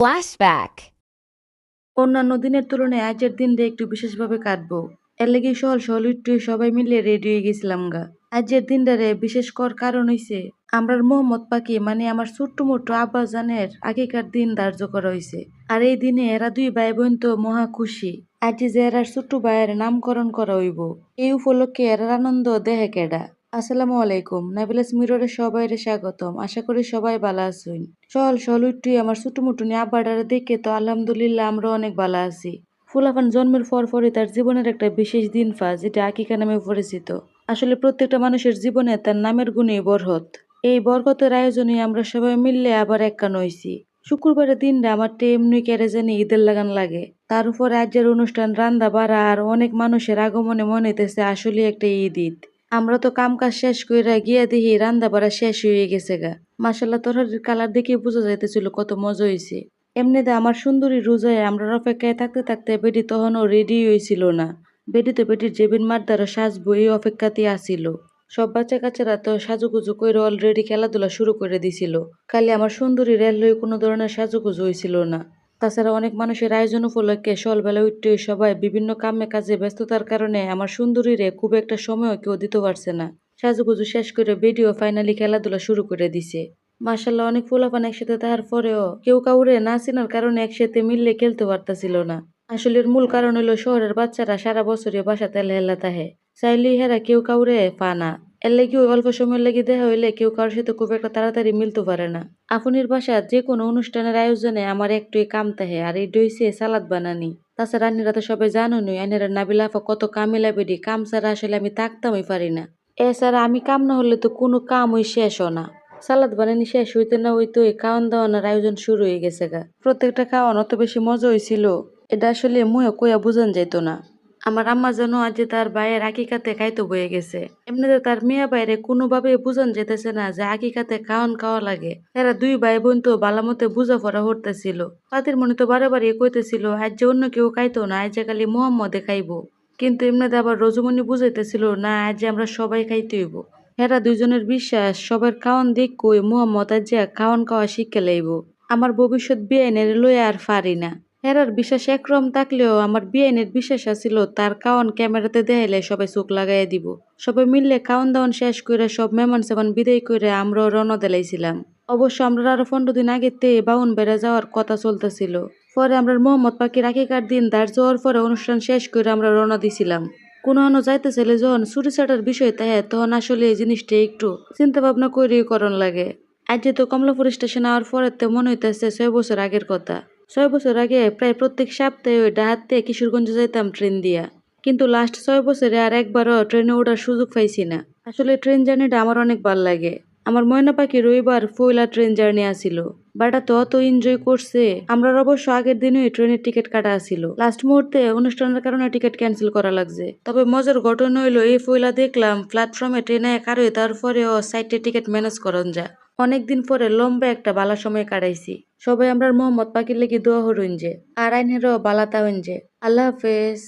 Flashback. অন্যান্য দিনের তুলনায় আজের দিনটা একটু বিশেষভাবে কাটবো। এর লেগে সহল সহল সবাই মিলে রেডি হয়ে গেছিলাম গা। আজের দিনটারে বিশেষ কর কারণ হইছে, আমরার মোহাম্মদ পাকি মানে আমার ছোট্ট মোট্ট আব্বা জানের আগেকার দিন ধার্য করা হয়েছে আর এই দিনে এরা দুই ভাই বোন তো মহা খুশি আজ যে এরার ছোট্ট ভাইয়ের নামকরণ করা হইব। এই উপলক্ষে এরার আনন্দ দেহে কেডা। আসসালামু আলাইকুম। নাবিলাস মিররে সবাইরে স্বাগতম। আশা করি সবাই ভালো আছেন। চল চল, উঠি। আমার ছোট মুটুনি আব্বাডারে দেখে তো আলহামদুলিল্লাহ আমরা অনেক ভালো আছি। ফুলাফান জন্মের পর পরই তার জীবনের একটা বিশেষ দিন ফা যেটা আকিকা নামে পরিচিত। আসলে প্রত্যেকটা মানুষের জীবনে তার নামের গুণেই বরহত এই বরকতের আয়োজনে আমরা সবাই মিললে আবার একখান হইছি। শুক্রবারের দিনটা আমার এমনি কেড়ে জানি ঈদের লাগান লাগে। তার উপর রাজ্যের অনুষ্ঠান রান্দা বাড়া আর অনেক মানুষের আগমনে মনে হইতেছে আসলে একটা ঈদ ঈদ। আমরা তো কাম কাজ শেষ কইরা গিয়া দেখি রান্দা বাড়া শেষ হয়ে গেছে গা। মাসাল্লাহ তরহারির কালার দেখে বোঝা যাইতেছিল কত মজা হইছে। এমনিতে আমার সুন্দরী রোজায় আমরা অপেক্ষায় থাকতে থাকতে বেটি তখনও রেডি হয়েছিল না। বেটি তো বেটির জেবিন মারদারও সাজবো এই অপেক্ষাতেই আসিল সব বাচ্চা কাচ্চারা তো সাজুগুজু করে অলরেডি খেলাধুলা শুরু করে দিছিল। খালি আমার সুন্দরী রেল হয়ে কোনো ধরনের সাজুগুজু হয়েছিল না। তাছাড়া অনেক মানুষের আয়োজন উপলক্ষে সকালবেলা উঠতে সবাই বিভিন্ন কামে কাজে ব্যস্ততার কারণে আমার সুন্দরীরে খুব একটা সময় কেউ দিতে পারছে না। সাজুগুজু শেষ করে ভিডিও ফাইনালি খেলাধুলা শুরু করে দিছে। মার্শাল্লাহ অনেক ফুলাফান একসাথে তাহার পরেও কেউ কাউরে না চেনার কারণে একসাথে মিললে খেলতে পারতাছিল না। আসলে মূল কারণ হলো শহরের বাচ্চারা সারা বছরই বাসা তেলে হেলা তাহে। চাইলেই হেরা কেউ কাউরে পা না। এর লেগে ওই অল্প সময়ের লেগে দেখা হইলে কেউ কারোর সাথে খুব একটা তাড়াতাড়ি মিলতে পারে না। আপনির বাসার যে কোনো অনুষ্ঠানের আয়োজনে আমার একটুই কাম তাহে আর এই ডইসে সালাদ বানানি। তাছাড়া আন্নিরা তো সবাই জানুনই আইনেরা নাবিলা আফা কত কামিলা বেডি কাম ছাড়া আসলে আমি থাকতামই পারি না। এছাড়া আমি কাম না হলে তো কোনো কামই শেষ না। সালাদ বানানি শেষ হইতে না হইতে খাওয়ান দাওয়ানোর আয়োজন শুরু হয়ে গেছে গা। প্রত্যেকটা খাওয়ান অত বেশি মজা হয়েছিল এটা আসলে মুয়ে কইয়া বুঝান যাইতো না। আমার আম্মা যেন আজ তার ভাইয়ের আকিকাতে খাইতে বয়ে গেছে। এমনিতে তার মেয়ে বাইরে কোনোভাবে বুঝান যেতেছে না যে আকিকাতে খাওয়ান খাওয়া লাগে। এরা দুই ভাই বোন তো বালামতে বুঝা পড়া হরতেছিল পাতির মনে তো বারে বারে কইতেছিল, আজ যে অন্য কেউ খাইতো না, আজ যে খালি মোহাম্মদে খাইবো। কিন্তু এমনিতে আবার রজমণি বুঝাইতেছিল, না, আজ যে আমরা সবাই খাইতে হইব। হেরা দুইজনের বিশ্বাস, সবার খাওয়ান দিক কই মোহাম্মদ আজ যে খাওয়ান খাওয়া শিখে লাইব। আমার ভবিষ্যৎ বিআইনের লইয়া আর পারি না। হেরার বিশ্বাস একরম থাকলেও আমার বিআইনের বিশ্বাস আছিল, তার খাওয়ান ক্যামেরাতে দেখাইলে সবাই চোখ লাগাইয়া দিব। সবাই মিললে খাওয়ান দাওয়ান শেষ করে সব মেহমান সেমান বিদায় করে আমরাও রওনা দিলাইছিলাম। অবশ্য আমরা আরও পনেরো দিন আগে তে বাউন বেড়ে যাওয়ার কথা চলতেছিল। পরে আমরা মোহাম্মদ পাখির আকিকার দিন ধার্য হওয়ার পরে অনুষ্ঠান শেষ করে আমরা রওনা দিছিলাম। কোনো আনো যাইতেছিলে যখন ছুটি ছাটার বিষয় তাহে তখন আসলে এই জিনিসটা একটু চিন্তা ভাবনা করেই করণ লাগে। আজ যেহেতু কমলাপুর স্টেশন আওয়ার পরে তো মনে হইতেছে ছয় বছর আগের কথা। ছয় বছর আগে প্রায় প্রত্যেক সপ্তাহে ওই ডাহাতে কিশোরগঞ্জ যাইতাম ট্রেন দিয়া। কিন্তু লাস্ট ছয় বছরে আর একবারও ট্রেনে ওঠার সুযোগ পাইছি না। আসলে ট্রেন জার্নিটা আমার অনেক ভালো লাগে। আমার ময়না পাখি রবিবার ফইলা ট্রেন জার্নি আসিল বাটা তো অত এনজয় করছে আমরা অবশ্য আগের দিনই ট্রেনের টিকিট কাটা আসিল লাস্ট মুহূর্তে অনুষ্ঠানের কারণে টিকিট ক্যান্সেল করা লাগছে। তবে মজার ঘটনা হইল, এই ফইলা দেখলাম প্ল্যাটফর্মে ট্রেনে কারও তারপরেও সাইটে টিকিট ম্যানেজ করন যা অনেকদিন পরে লম্বা একটা বালা সময় কাটাইছি। সবাই আমরা মোহাম্মদ পাখির লেগে দোয়া হরুন যে, আর আইনেরও বালাতা হইন যে। আল্লাহ হাফেজ।